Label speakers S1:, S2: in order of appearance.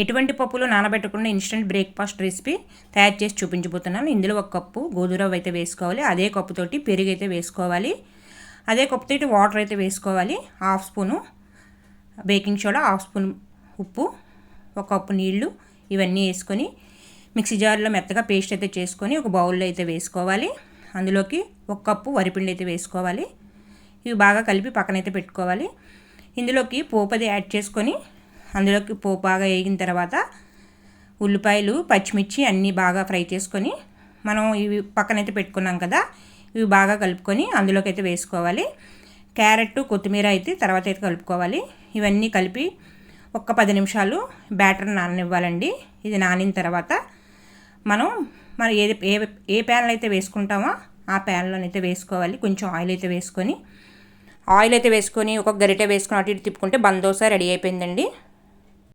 S1: ఎటువంటి పప్పులు నానబెట్టకుండా instant breakfast recipe తయారు చేసి చూపించబోతున్నాను. ఇందులో ఒక కప్పు గోధురవ్వ అయితే వేసుకోవాలి. అదే కప్పుతోటి పెరుగు అయితే వేసుకోవాలి. అదే కప్పుతోటి వాటర్ అయితే వేసుకోవాలి. Half spoon baking soda half spoon ఉప్పు ఒక కప్పు నీళ్ళు ఇవన్నీ వేసుకొని మిక్సీ జార్లో మెత్తగా పేస్ట్ అయితే చేసుకొని ఒక బౌల్లో అయితే వేసుకోవాలి. అందులోకి ఒక కప్పు వరిపిండి అయితే వేసుకోవాలి. ఇవి బాగా కలిపి పక్కనైతే పెట్టుకోవాలి. ఇందులోకి పోపు అది యాడ్ చేసుకొని అందులోకి పోపు బాగా వేగిన తర్వాత ఉల్లిపాయలు పచ్చిమిర్చి అన్నీ బాగా ఫ్రై చేసుకొని మనం ఇవి పక్కనైతే పెట్టుకున్నాం కదా ఇవి బాగా కలుపుకొని అందులోకి అయితే వేసుకోవాలి. క్యారెట్ కొత్తిమీర అయితే తర్వాత అయితే కలుపుకోవాలి. ఇవన్నీ కలిపి ఒక్క పది నిమిషాలు బ్యాటర్ నాననివ్వాలండి. ఇది నానిన తర్వాత మనం మనం ఏది ఏ ఏ ప్యాన్లో అయితే వేసుకుంటామో ఆ ప్యాన్లోనైతే వేసుకోవాలి. కొంచెం ఆయిల్ అయితే వేసుకొని ఆయిల్ అయితే వేసుకొని ఒక గరిటె వేసుకొని అటు ఇటు తిప్పుకుంటే బందోసా రెడీ అయిపోయిందండి.